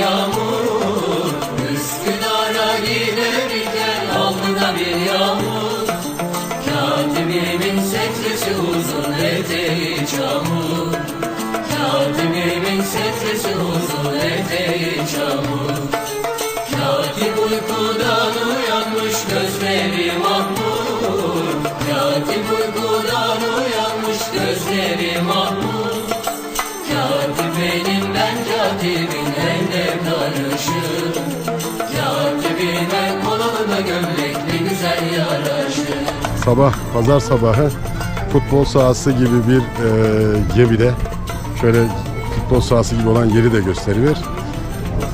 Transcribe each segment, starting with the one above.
yağmur Üsküdar'a giderken alnına bir yağmur. Katibimin setresi uzun eteği çamur Katibimin setresi uzun eteği çamur Sabah, pazar sabahı futbol sahası gibi bir e, gemide şöyle futbol sahası gibi olan yeri de gösteriyor.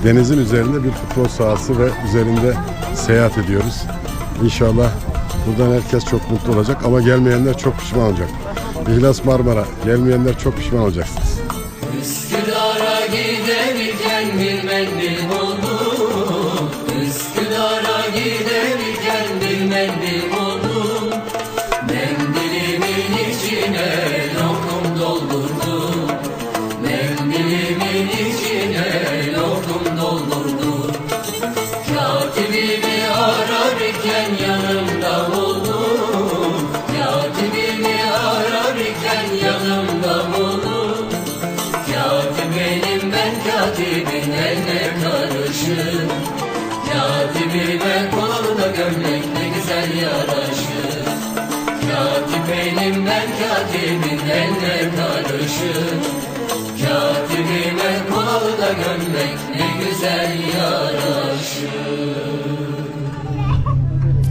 Denizin üzerinde bir futbol sahası ve üzerinde seyahat ediyoruz. İnşallah buradan herkes çok mutlu olacak ama gelmeyenler çok pişman olacak. İhlas Marmara, gelmeyenler çok pişman olacaksınız.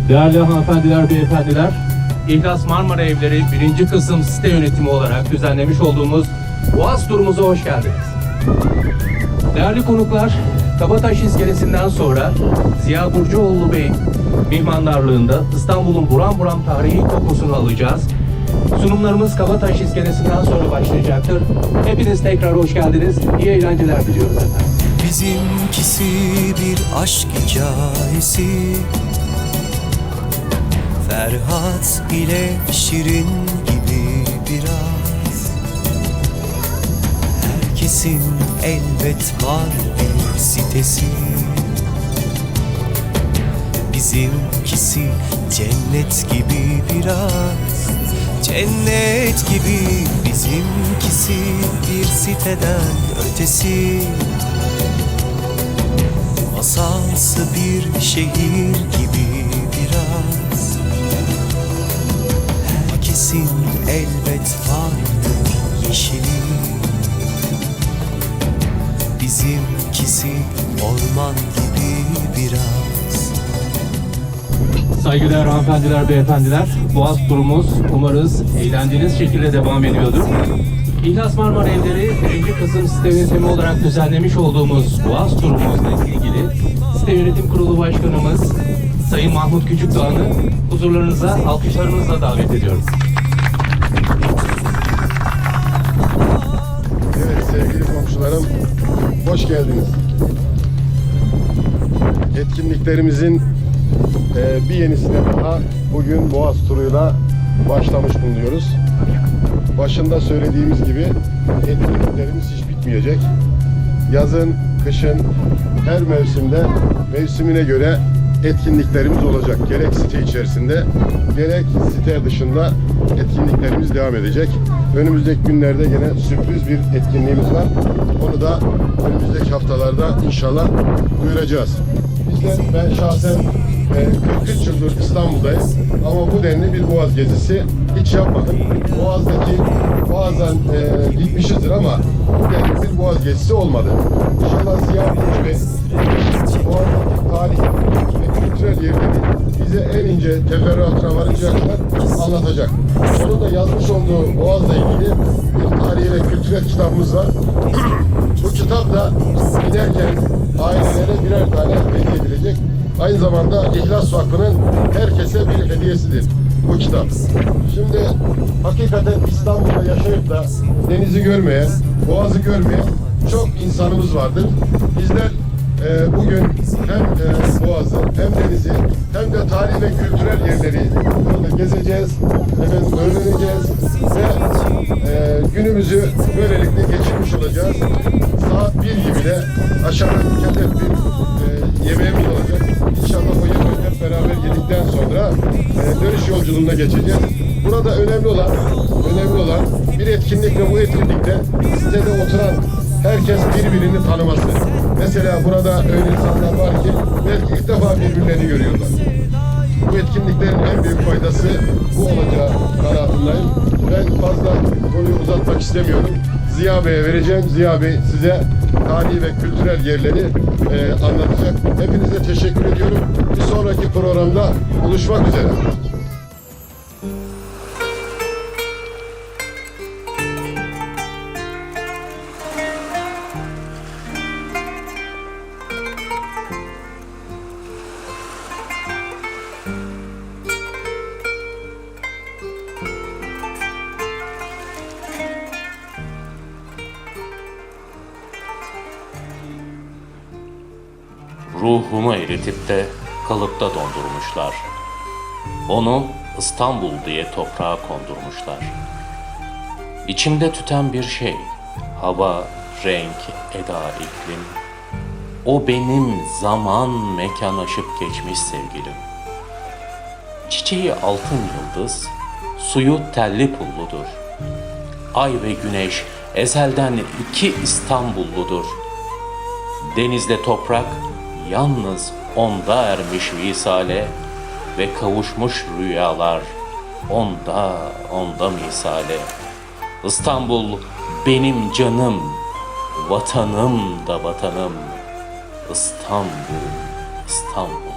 Değerli hanımefendiler, beyefendiler, İhlas Marmara Evleri 1. kısım site yönetimi olarak düzenlemiş olduğumuz Boğaz turumuza hoş geldiniz. Değerli konuklar, Kabataş iskelesinden sonra Ziya Burcuoğlu Bey mihmandarlığında İstanbul'un buram buram tarihi kokusunu alacağız. Sunumlarımız Kabataş iskelesinden sonra başlayacaktır. Hepiniz tekrar hoş geldiniz. İyi eğlenceler diliyoruz efendim. Bizimkisi bir aşk hikayesi Ferhat ile Şirin gibi biraz Herkesin elbet var bir sitesi. Bizimkisi cennet gibi biraz Cennet gibi bizimkisi bir siteden ötesi. Masalsı bir şehir gibi biraz. Herkesin elbet vardır yeşili Bizimkisi orman gibi biraz Saygıdeğer hanımefendiler, beyefendiler, Boğaz turumuz umarız eğlendiğiniz şekilde devam ediyordur. İhlas Marmara Evleri 1. kısım site yönetimi olarak düzenlemiş olduğumuz Boğaz turumuzla ilgili site yönetim kurulu başkanımız Sayın Mahmut Küçükdoğan'ı huzurlarınıza alkışlarınızla davet ediyorum. Evet sevgili komşularım, hoş geldiniz. Etkinliklerimizin e, bir yenisine daha bugün Boğaz turuyla başlamış bulunuyoruz. Başında söylediğimiz gibi etkinliklerimiz hiç bitmeyecek. Yazın, kışın, her mevsimde mevsimine göre etkinliklerimiz olacak. Gerek site içerisinde, gerek site dışında etkinliklerimiz devam edecek. Önümüzdeki günlerde gene sürpriz bir etkinliğimiz var. Onu da önümüzdeki haftalarda inşallah duyuracağız. Bizler, ben şahsen e, 43 yıldır İstanbul'dayım ama bu denli bir Boğaz gezisi hiç yapmadım. Boğaz'daki bazen e, gitmişizdir ama bu denli bir Boğaz gezisi olmadı. İnşallah Ziya Burç Bey Boğaz'daki tarih ve kültürel yerleri bize en ince teferruatına varıncaya anlatacak. Onun da yazmış olduğu Boğaz'la ilgili bir tarihi ve kültürel kitabımız var. bu kitap da giderken ailelere birer tane hediye edilecek. Aynı zamanda İhlas Vakfı'nın herkese bir hediyesidir bu kitap. Şimdi hakikaten İstanbul'da yaşayıp da denizi görmeyen, boğazı görmeyen çok insanımız vardır. Bizler e, bugün hem e, Boğaz'ı hem denizi hem de tarihi ve kültürel yerleri burada gezeceğiz, efendim öğreneceğiz ve e, günümüzü böylelikle geçirmiş olacağız. Saat 1 gibi de aşağıda mükellef bir e, yemeğimiz olacak. İnşallah o yemeği hep beraber yedikten sonra e, dönüş yolculuğuna geçeceğiz. Burada önemli olan, önemli olan bir etkinlik ve bu etkinlikte sitede oturan herkes birbirini tanıması. Mesela burada öyle insanlar var ki belki ilk defa birbirlerini görüyorlar. Bu etkinliklerin en büyük faydası bu olacağı kanaatindeyim. Ben fazla konuyu uzatmak istemiyorum. Ziya Bey'e vereceğim. Ziya Bey size tarihi ve kültürel yerleri e, anlatacak. Hepinize teşekkür ediyorum. Bir sonraki programda buluşmak üzere. Ruhumu eritip de kalıpta dondurmuşlar. Onu İstanbul diye toprağa kondurmuşlar. İçimde tüten bir şey, hava, renk, eda, iklim. O benim zaman, mekan aşıp geçmiş sevgilim. Çiçeği altın yıldız, suyu telli pulludur. Ay ve güneş ezelden iki İstanbulludur. Denizde toprak yalnız onda ermiş visale ve kavuşmuş rüyalar onda onda misale. İstanbul benim canım, vatanım da vatanım. İstanbul, İstanbul.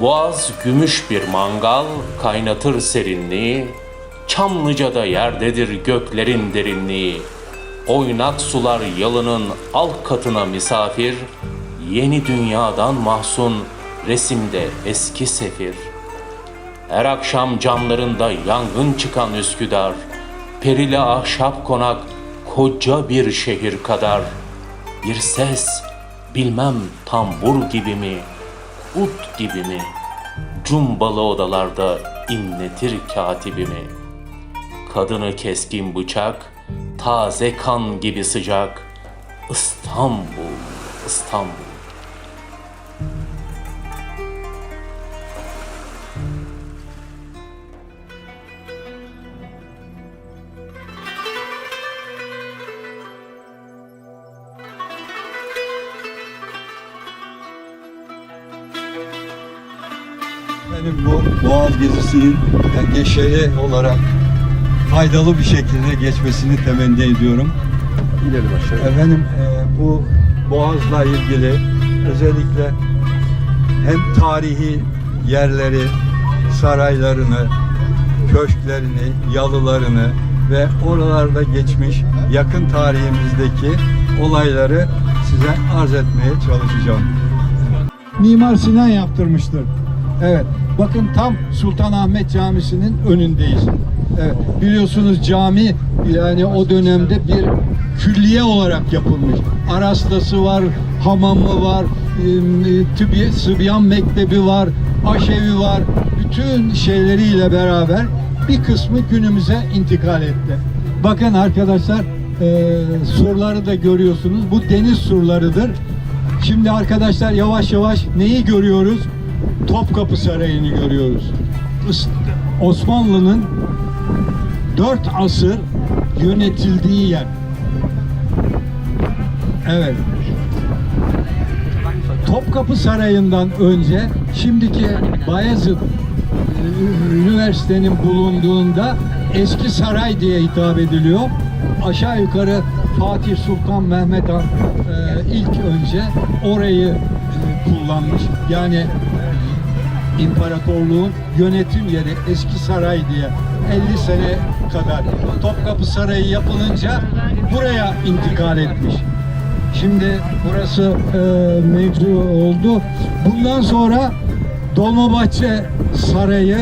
Boğaz gümüş bir mangal kaynatır serinliği, Çamlıca'da yerdedir göklerin derinliği. Oynak sular yalının alt katına misafir, Yeni dünyadan mahzun resimde eski sefir. Her akşam camlarında yangın çıkan Üsküdar, Perili ahşap konak koca bir şehir kadar. Bir ses bilmem tambur gibi mi, ut gibi mi? Cumbalı odalarda inletir katibimi. Kadını keskin bıçak, taze kan gibi sıcak. İstanbul, İstanbul. Benim bu Boğaz gezisinin yani geçeri olarak faydalı bir şekilde geçmesini temenni ediyorum. İnelim aşağıya. Efendim e, bu Boğaz'la ilgili özellikle hem tarihi yerleri, saraylarını, köşklerini, yalılarını ve oralarda geçmiş yakın tarihimizdeki olayları size arz etmeye çalışacağım. Mimar Sinan yaptırmıştır. Evet. Bakın tam Sultanahmet Camisi'nin önündeyiz. Evet. Biliyorsunuz cami yani o dönemde bir külliye olarak yapılmış. Arastası var, hamamı var, e, tübi, Sıbyan Mektebi var, aşevi var. Bütün şeyleriyle beraber bir kısmı günümüze intikal etti. Bakın arkadaşlar e, surları da görüyorsunuz. Bu deniz surlarıdır. Şimdi arkadaşlar yavaş yavaş neyi görüyoruz? Topkapı Sarayı'nı görüyoruz. Osmanlı'nın dört asır yönetildiği yer. Evet. Topkapı Sarayı'ndan önce şimdiki Bayezid e, Üniversitenin bulunduğunda eski saray diye hitap ediliyor. aşağı yukarı Fatih Sultan Mehmet Han e, ilk önce orayı e, kullanmış. Yani imparatorluğun yönetim yeri eski saray diye 50 sene kadar Topkapı Sarayı yapılınca buraya intikal etmiş. Şimdi burası e, mevzu oldu. Bundan sonra Dolmabahçe Sarayı,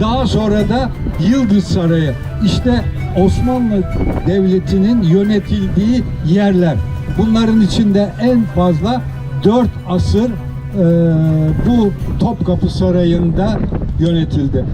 daha sonra da Yıldız Sarayı. İşte Osmanlı Devleti'nin yönetildiği yerler. Bunların içinde en fazla 4 asır bu Topkapı Sarayı'nda yönetildi.